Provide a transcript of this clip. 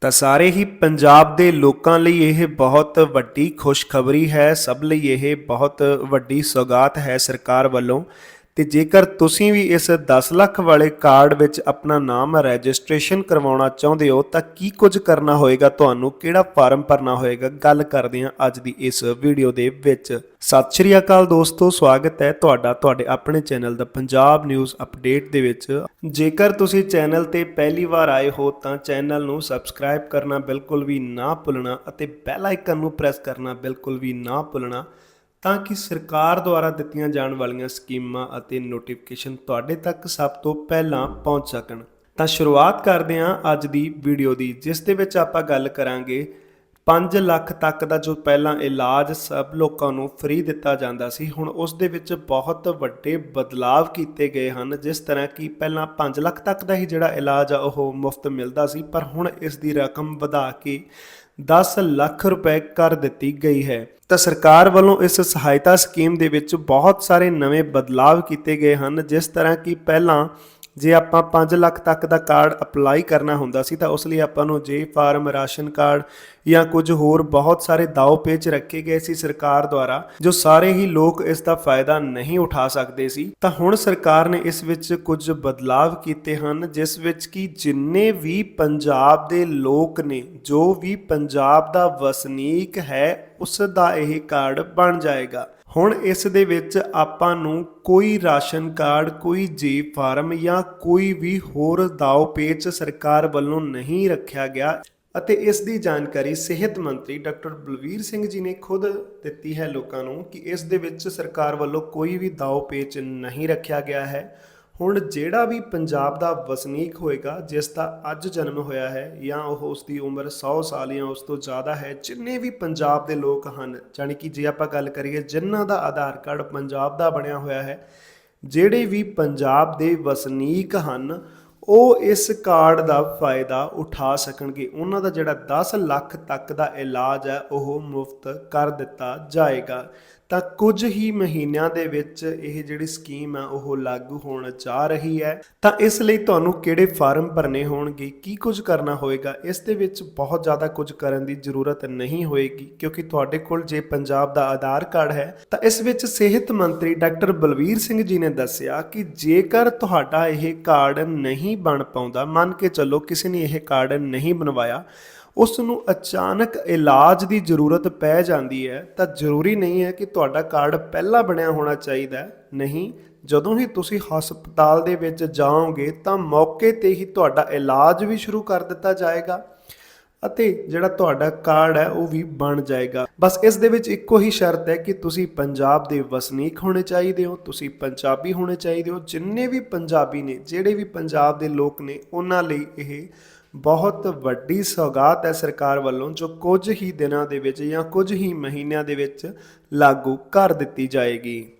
ਤਾਂ ਸਾਰੇ ਹੀ ਪੰਜਾਬ ਦੇ ਲੋਕਾਂ ਲਈ ਇਹ ਬਹੁਤ ਵੱਡੀ ਖੁਸ਼ਖਬਰੀ ਹੈ। ਸਭ ਲਈ ਇਹ ਬਹੁਤ ਵੱਡੀ ਸੌਗਾਤ ਹੈ ਸਰਕਾਰ ਵੱਲੋਂ। ਤੇ ਜੇਕਰ ਤੁਸੀਂ ਵੀ ਇਸ 10 ਲੱਖ ਵਾਲੇ ਕਾਰਡ ਵਿੱਚ ਆਪਣਾ ਨਾਮ ਰਜਿਸਟ੍ਰੇਸ਼ਨ ਕਰਵਾਉਣਾ ਚਾਹੁੰਦੇ ਹੋ, ਤਾਂ ਕੀ ਕੁਝ ਕਰਨਾ ਹੋਏਗਾ? ਤੁਹਾਨੂੰ ਕਿਹੜਾ ਫਾਰਮ ਭਰਨਾ ਹੋਏਗਾ? ਗੱਲ ਕਰਦੇ ਹਾਂ ਅੱਜ ਦੀ ਇਸ ਵੀਡੀਓ ਦੇ ਵਿੱਚ। ਸਤਿ ਸ਼੍ਰੀ ਅਕਾਲ ਦੋਸਤੋ, ਸਵਾਗਤ ਹੈ ਤੁਹਾਡਾ ਤੁਹਾਡੇ ਆਪਣੇ ਚੈਨਲ ਦਾ ਪੰਜਾਬ ਨਿਊਜ਼ ਅਪਡੇਟ ਦੇ ਵਿੱਚ। ਜੇਕਰ ਤੁਸੀਂ ਚੈਨਲ ਤੇ ਪਹਿਲੀ ਵਾਰ ਆਏ ਹੋ, ਤਾਂ ਚੈਨਲ ਨੂੰ ਸਬਸਕ੍ਰਾਈਬ ਕਰਨਾ ਬਿਲਕੁਲ ਵੀ ਨਾ ਭੁੱਲਣਾ ਅਤੇ ਬੈਲ ਆਈਕਨ ਨੂੰ ਪ੍ਰੈਸ ਕਰਨਾ ਬਿਲਕੁਲ ਵੀ ਨਾ ਭੁੱਲਣਾ। ਤਾਂ ਕਿ ਸਰਕਾਰ ਦੁਆਰਾ ਦਿੱਤੀਆਂ ਜਾਣ ਵਾਲੀਆਂ ਸਕੀਮਾਂ ਅਤੇ ਨੋਟੀਫਿਕੇਸ਼ਨ ਤੁਹਾਡੇ ਤੱਕ ਸਭ ਤੋਂ ਪਹਿਲਾਂ ਪਹੁੰਚ ਸਕਣ। ਤਾਂ ਸ਼ੁਰੂਆਤ ਕਰਦੇ ਹਾਂ ਅੱਜ ਦੀ ਵੀਡੀਓ ਦੀ, ਜਿਸ ਦੇ ਵਿੱਚ ਆਪਾਂ ਗੱਲ ਕਰਾਂਗੇ 5 ਲੱਖ ਤੱਕ ਦਾ ਜੋ ਪਹਿਲਾਂ ਇਲਾਜ ਸਭ ਲੋਕਾਂ ਨੂੰ ਫ੍ਰੀ ਦਿੱਤਾ ਜਾਂਦਾ ਸੀ, ਹੁਣ ਉਸ ਦੇ ਵਿੱਚ ਬਹੁਤ ਵੱਡੇ ਬਦਲਾਵ ਕੀਤੇ ਗਏ ਹਨ, ਜਿਸ ਤਰ੍ਹਾਂ ਕਿ ਪਹਿਲਾਂ 5 ਲੱਖ ਤੱਕ ਦਾ ਹੀ ਜਿਹੜਾ ਇਲਾਜ ਆ ਉਹ ਮੁਫਤ ਮਿਲਦਾ ਸੀ, ਪਰ ਹੁਣ ਇਸ ਦੀ ਰਕਮ ਵਧਾ ਕੇ 10 ਲੱਖ ਰੁਪਏ ਕਰ ਦਿੱਤੀ ਗਈ ਹੈ। ਤਾਂ ਸਰਕਾਰ ਵੱਲੋਂ ਇਸ ਸਹਾਇਤਾ ਸਕੀਮ ਦੇ ਵਿੱਚ ਬਹੁਤ ਸਾਰੇ ਨਵੇਂ ਬਦਲਾਵ ਕੀਤੇ ਗਏ ਹਨ, ਜਿਸ ਤਰ੍ਹਾਂ ਕਿ ਪਹਿਲਾਂ ਜੇ ਆਪਾਂ 5 ਲੱਖ ਤੱਕ ਦਾ ਕਾਰਡ ਅਪਲਾਈ ਕਰਨਾ ਹੁੰਦਾ ਸੀ ਤਾਂ ਉਸ ਲਈ ਆਪਾਂ ਨੂੰ ਜੇ ਫਾਰਮ, ਰਾਸ਼ਨ ਕਾਰਡ ਜਾਂ ਕੁਝ ਹੋਰ ਬਹੁਤ ਸਾਰੇ ਦਾਅ ਪੇਚ ਰੱਖੇ ਗਏ ਸੀ ਸਰਕਾਰ ਦੁਆਰਾ, ਜੋ ਸਾਰੇ ਹੀ ਲੋਕ ਇਸ ਦਾ ਫਾਇਦਾ ਨਹੀਂ ਉਠਾ ਸਕਦੇ ਸੀ। ਤਾਂ ਹੁਣ ਸਰਕਾਰ ਨੇ ਇਸ ਵਿੱਚ ਕੁਝ ਬਦਲਾਵ ਕੀਤੇ ਹਨ, ਜਿਸ ਵਿੱਚ ਕਿ ਜਿੰਨੇ ਵੀ ਪੰਜਾਬ ਦੇ ਲੋਕ ਨੇ, ਜੋ ਵੀ ਪੰਜਾਬ ਦਾ ਵਸਨੀਕ ਹੈ ਉਸ ਦਾ ਇਹ ਕਾਰਡ ਬਣ ਜਾਏਗਾ। ਹੁਣ ਇਸ ਦੇ ਵਿੱਚ ਆਪਾਂ ਨੂੰ ਕੋਈ ਰਾਸ਼ਨ ਕਾਰਡ, ਕੋਈ ਜੀ ਫਾਰਮ ਜਾਂ ਕੋਈ ਵੀ ਹੋਰ ਦਾਅ ਪੇਚ ਸਰਕਾਰ ਵੱਲੋਂ ਨਹੀਂ ਰੱਖਿਆ ਗਿਆ ਅਤੇ ਇਸ ਦੀ ਜਾਣਕਾਰੀ ਸਿਹਤ ਮੰਤਰੀ ਡਾਕਟਰ ਬਲਵੀਰ ਸਿੰਘ ਜੀ ਨੇ ਖੁਦ ਦਿੱਤੀ ਹੈ ਲੋਕਾਂ ਨੂੰ ਕਿ ਇਸ ਦੇ ਵਿੱਚ ਸਰਕਾਰ ਵੱਲੋਂ ਕੋਈ ਵੀ ਦਾਅ ਪੇਚ ਨਹੀਂ ਰੱਖਿਆ ਗਿਆ ਹੈ। ਹੁਣ ਜਿਹੜਾ ਵੀ ਪੰਜਾਬ ਦਾ ਵਸਨੀਕ ਹੋਏਗਾ, ਜਿਸ ਦਾ ਅੱਜ ਜਨਮ ਹੋਇਆ ਹੈ ਜਾਂ ਉਹ ਉਸ ਦੀ ਉਮਰ 100 ਸਾਲ ਜਾਂ ਉਸ ਤੋਂ ਜ਼ਿਆਦਾ ਹੈ, ਜਿੰਨੇ ਵੀ ਪੰਜਾਬ ਦੇ ਲੋਕ ਹਨ, ਜਾਣੀ ਕਿ ਜੇ ਆਪਾਂ ਗੱਲ ਕਰੀਏ ਜਿਨ੍ਹਾਂ ਦਾ ਆਧਾਰ ਕਾਰਡ ਪੰਜਾਬ ਦਾ ਬਣਿਆ ਹੋਇਆ ਹੈ, ਜਿਹੜੇ ਵੀ ਪੰਜਾਬ ਦੇ ਵਸਨੀਕ ਹਨ, ਉਹ ਇਸ ਕਾਰਡ ਦਾ ਫਾਇਦਾ ਉਠਾ ਸਕਣਗੇ। ਉਹਨਾਂ ਦਾ ਜਿਹੜਾ 10 ਲੱਖ ਤੱਕ ਦਾ ਇਲਾਜ ਹੈ, ਉਹ ਮੁਫਤ ਕਰ ਦਿੱਤਾ ਜਾਏਗਾ। ਤਾਂ ਕੁਝ ਹੀ ਮਹੀਨਿਆਂ ਦੇ ਵਿੱਚ ਇਹ ਜਿਹੜੀ ਸਕੀਮ ਹੈ ਉਹ ਲਾਗੂ ਹੋਣ ਜਾ ਰਹੀ ਹੈ। ਤਾਂ ਇਸ ਲਈ ਤੁਹਾਨੂੰ ਕਿਹੜੇ ਫਾਰਮ ਭਰਨੇ ਹੋਣਗੇ, ਕੀ ਕੁਝ ਕਰਨਾ ਹੋਏਗਾ, ਇਸ ਦੇ ਵਿੱਚ ਬਹੁਤ ਜ਼ਿਆਦਾ ਕੁਝ ਕਰਨ ਦੀ ਜ਼ਰੂਰਤ ਨਹੀਂ ਹੋਏਗੀ, ਕਿਉਂਕਿ ਤੁਹਾਡੇ ਕੋਲ ਜੇ ਪੰਜਾਬ ਦਾ ਆਧਾਰ ਕਾਰਡ ਹੈ, ਤਾਂ ਇਸ ਵਿੱਚ ਸਿਹਤ ਮੰਤਰੀ ਡਾਕਟਰ ਬਲਵੀਰ ਸਿੰਘ ਜੀ ਨੇ ਦੱਸਿਆ ਕਿ ਜੇਕਰ ਤੁਹਾਡਾ ਇਹ ਕਾਰਡ ਨਹੀਂ ਬਣ ਪਾਉਂਦਾ, ਮੰਨ ਕੇ ਚੱਲੋ ਕਿਸੇ ਨੇ ਇਹ ਕਾਰਡ ਨਹੀਂ ਬਣਵਾਇਆ ਉਸ ਨੂੰ ਅਚਾਨਕ ਇਲਾਜ ਦੀ ਜ਼ਰੂਰਤ ਪੈ ਜਾਂਦੀ ਹੈ, ਤਾਂ ਜ਼ਰੂਰੀ ਨਹੀਂ ਹੈ ਕਿ ਤੁਹਾਡਾ ਕਾਰਡ ਪਹਿਲਾਂ ਬਣਿਆ ਹੋਣਾ ਚਾਹੀਦਾ ਨਹੀਂ, ਜਦੋਂ ਹੀ ਤੁਸੀਂ ਹਸਪਤਾਲ ਦੇ ਵਿੱਚ ਜਾਓਗੇ, ਤਾਂ ਮੌਕੇ ਤੇ ਹੀ ਤੁਹਾਡਾ ਇਲਾਜ ਵੀ ਸ਼ੁਰੂ ਕਰ ਦਿੱਤਾ ਜਾਏਗਾ ਅਤੇ ਜਿਹੜਾ ਤੁਹਾਡਾ ਕਾਰਡ ਹੈ, ਉਹ ਵੀ ਬਣ ਜਾਏਗਾ। ਬਸ ਇਸ ਦੇ ਵਿੱਚ ਇੱਕੋ ਹੀ ਸ਼ਰਤ ਹੈ ਕਿ ਤੁਸੀਂ ਪੰਜਾਬ ਦੇ ਵਸਨੀਕ ਹੋਣੇ ਚਾਹੀਦੇ ਹੋ, ਤੁਸੀਂ ਪੰਜਾਬੀ ਹੋਣੇ ਚਾਹੀਦੇ ਹੋ, ਜਿੰਨੇ ਵੀ ਪੰਜਾਬੀ ਨੇ, ਜਿਹੜੇ ਵੀ ਪੰਜਾਬ ਦੇ ਲੋਕ ਨੇ, ਉਹਨਾਂ ਲਈ ਇਹ ਬਹੁਤ ਵੱਡੀ ਸੌਗਾਤ ਹੈ ਸਰਕਾਰ ਵੱਲੋਂ ਜੋ ਕੁਝ ਹੀ ਦਿਨਾਂ ਦੇ ਵਿੱਚ ਜਾਂ ਕੁਝ ਹੀ ਮਹੀਨਿਆਂ ਦੇ ਵਿੱਚ ਲਾਗੂ ਕਰ ਦਿੱਤੀ ਜਾਏਗੀ।